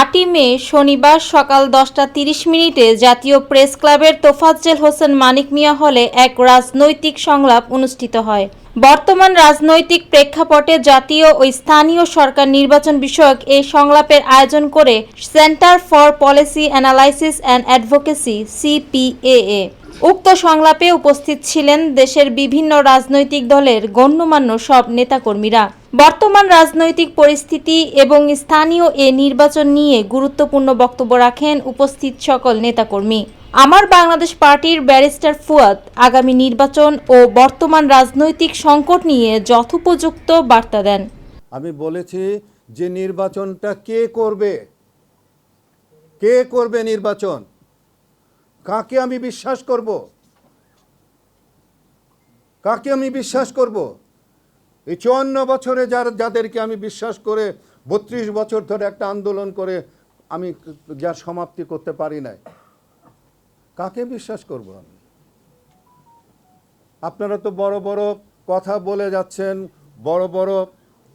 আটই মে শনিবার সকাল দশটা তিরিশ মিনিটে জাতীয় প্রেস ক্লাবের তোফাজ্জেল হোসেন মানিক মিয়া হলে এক রাজনৈতিক সংলাপ অনুষ্ঠিত হয়। বর্তমান রাজনৈতিক প্রেক্ষাপটে জাতীয় ও স্থানীয় সরকার নির্বাচন বিষয়ক এই সংলাপের আয়োজন করে centre for policy analysis and advocacy, CPAA. উক্ত সংলাপে উপস্থিত ছিলেন দেশের বিভিন্ন রাজনৈতিক দলের গণ্যমান্য সব নেতাকর্মীরা। বর্তমান রাজনৈতিক পরিস্থিতি এবং স্থানীয় এ নির্বাচন নিয়ে গুরুত্বপূর্ণ বক্তব্য রাখেন উপস্থিত সকল নেতাকর্মী। আমার বাংলাদেশ পার্টির ব্যারিস্টার ফুয়াদ আগামী নির্বাচন ও বর্তমান রাজনৈতিক সংকট নিয়ে যথোপযুক্ত বার্তা দেন। আমি বলেছি যে নির্বাচনটা কে করবে? কে করবে নির্বাচন? কাকে আমি বিশ্বাস করব? কাকে আমি বিশ্বাস করব? এই চুয়ান্ন বছরে যার, যাদেরকে আমি বিশ্বাস করে বত্রিশ বছর ধরে একটা আন্দোলন করে আমি যার সমাপ্তি করতে পারি নাই, কাকে বিশ্বাস করব আমি? আপনারা তো বড় বড় কথা বলে যাচ্ছেন, বড় বড়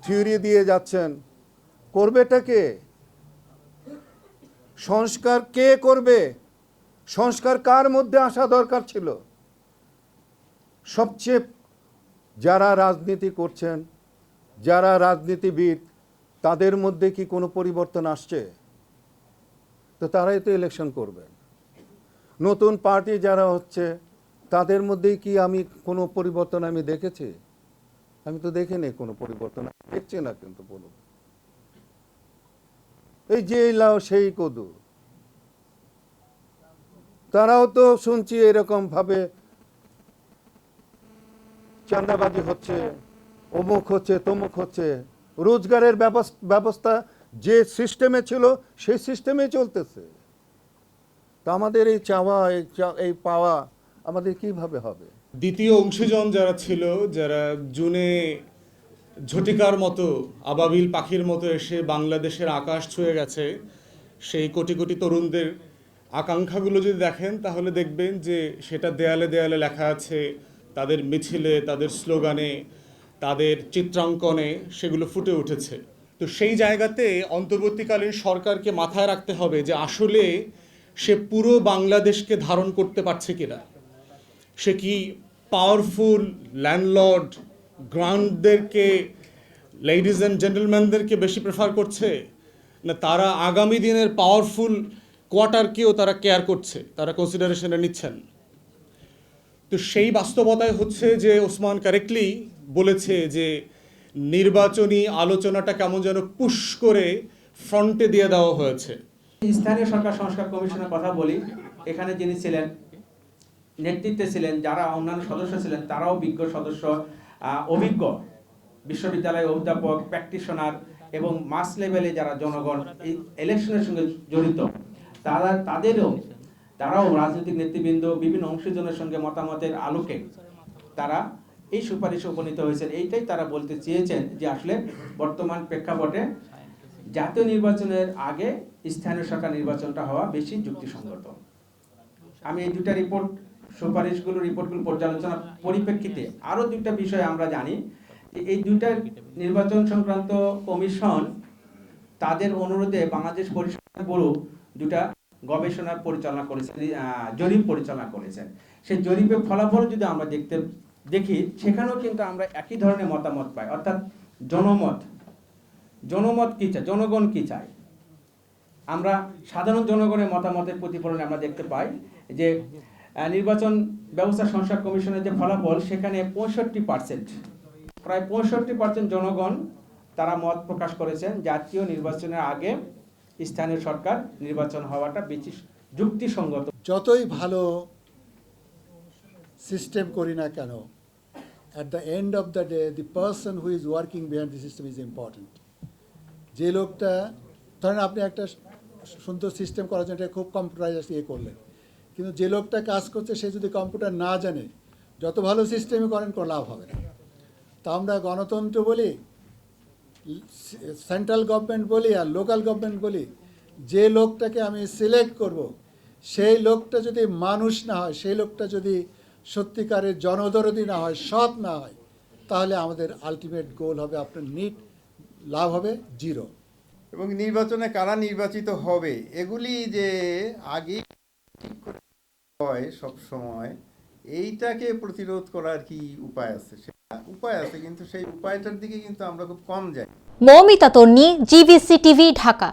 থিওরি দিয়ে যাচ্ছেন। করবেটা কে? সংস্কার কে করবে? সংস্কার কার মধ্যে আসা দরকার ছিল? সবচেয়ে যারা রাজনীতি করছেন, যারা রাজনীতিবিদ, তাদের মধ্যে কি কোনো পরিবর্তন আসছে? তো তারাই তো ইলেকশন করবেন। নতুন পার্টি যারা হচ্ছে, তাদের মধ্যেই কি আমি কোনো পরিবর্তন আমি দেখেছি? আমি তো দেখিনি কোনো পরিবর্তন। দেখছি না কিন্তু বলুন এই যে লাও, সেই কদু। তারাও তো শুনছি এরকম ভাবে চাঁদাবাজি হচ্ছে, অমুক হচ্ছে, তমুক হচ্ছে। রোজগারের ব্যবস- ব্যবস্থা যে সিস্টেমে ছিল, সেই সিস্টেমে চলতেছে। তা আমাদের এই চাওয়া, এই এই পাওয়া আমাদের কীভাবে হবে? দ্বিতীয় অংশীজন যারা ছিল, যারা জুনে ঝটিকার মতো, আবাবিল পাখির মতো এসে বাংলাদেশের আকাশ ছুঁয়ে গেছে, সেই কোটি কোটি তরুণদের আকাঙ্ক্ষাগুলো যদি দেখেন, তাহলে দেখবেন যে সেটা দেয়ালে দেয়ালে লেখা আছে, তাদের মিছিলে, তাদের স্লোগানে, তাদের চিত্রাঙ্কনে সেগুলো ফুটে উঠেছে। তো সেই জায়গাতে অন্তর্বর্তীকালীন সরকারকে মাথায় রাখতে হবে যে আসলে সে পুরো বাংলাদেশকে ধারণ করতে পারছে কিনা। সে কি পাওয়ারফুল ল্যান্ডলর্ড গ্রাউন্ডদেরকে লেডিজ অ্যান্ড জেন্টেলম্যানদেরকে বেশি প্রেফার করছে? না তারা আগামী দিনের পাওয়ারফুল কোয়ার্টারকেও তারা কেয়ার করছে, তারা কনসিডারেশনে নিচ্ছেন। তো সেই বাস্তবতায় হচ্ছে যে ওসমান কারেক্টলি বলেছে যে নির্বাচনী আলোচনাটা কেমন যেন পুশ করে ফ্রন্টে দিয়ে দেওয়া হয়েছে। স্থানীয় সরকার সংস্কার কমিশনের কথা বলি, এখানে যিনি ছিলেন, নেতৃত্বে ছিলেন, যারা অন্যান্য সদস্য ছিলেন, তারাও বিজ্ঞ সদস্য অভিজ্ঞ বিশ্ববিদ্যালয় অধ্যাপক প্র্যাকটিশনার এবং মাস লেভেলে যারা জনগণ, এই ইলেকশনের সঙ্গে জড়িত। তারা, তাদেরও, তারাও রাজনৈতিক নেতৃবৃন্দ, বিভিন্ন অংশীজনের সঙ্গে মতামতের আলোকে তারা এই সুপারিশে উপনীত হয়েছেন। এইটাই তারা বলতে চেয়েছেন যে আসলে বর্তমান প্রেক্ষাপটে জাতীয় নির্বাচনের আগে স্থানীয় সরকার নির্বাচনটা হওয়া বেশি যুক্তিসঙ্গত। আমি এই দুটা রিপোর্ট, সুপারিশগুলো, রিপোর্টগুলো পর্যালোচনা পরিপ্রেক্ষিতে আরও দুইটা বিষয় আমরা জানি। এই দুইটা নির্বাচন সংক্রান্ত কমিশন তাদের অনুরোধে বাংলাদেশ পরিসংখ্যান ব্যুরো দুটা গবেষণা পরিচালনা করেছেন জরিপ পরিচালনা করেছেন। সেই জরিপের ফলাফল যদি আমরা দেখতে, দেখি, সেখানেও কিন্তু আমরা একই ধরনের মতামত পাই। অর্থাৎ জনমত জনমত কি চায়? জনগণ কী চায়? আমরা সাধারণ জনগণের মতামতের প্রতিফলনে আমরা দেখতে পাই যে নির্বাচন ব্যবস্থা সংস্কার কমিশনের যে ফলাফল, সেখানে পঁয়ষট্টি পার্সেন্ট প্রায় পঁয়ষট্টি পার্সেন্ট জনগণ তারা মত প্রকাশ করেছেন জাতীয় নির্বাচনের আগে। স্থানীয় সরকার নির্বাচন হওয়াটা বেশি যুক্তিসঙ্গত। যতই ভালো সিস্টেম করি না কেন at the end of the day the person who is working behind the system is important যে লোকটা, ধরেন আপনি একটা সুন্দর সিস্টেম করার জন্য খুব কম্পিউটারাইজ ইয়ে করলেন, কিন্তু যে লোকটা কাজ করছে, সে যদি কম্পিউটার না জানে, যত ভালো সিস্টেমে করেন, কোনো লাভ হবে না। তা আমরা গণতন্ত্র বলি সেন্ট্রাল গভর্নমেন্ট বলি আর লোকাল গভর্নমেন্ট বলি, যে লোকটাকে আমি সিলেক্ট করব, সেই লোকটা যদি মানুষ না হয়, সেই লোকটা যদি সত্যিকারের জনদরদি না হয়, সৎ না হয়, তাহলে আমাদের আলটিমেট গোল হবে, আপনার নিট লাভ হবে জিরো এবং নির্বাচনে কারা নির্বাচিত হবে, এগুলি যে আগে ঠিক করে হয় সব সময় এইটাকে প্রতিরোধ করার কি উপায় আছে? উপায় আছে, কিন্তু সেই উপায়টার দিকে কিন্তু আমরা খুব কম যাই। Moumita Tonni, GBC TV, Dhaka.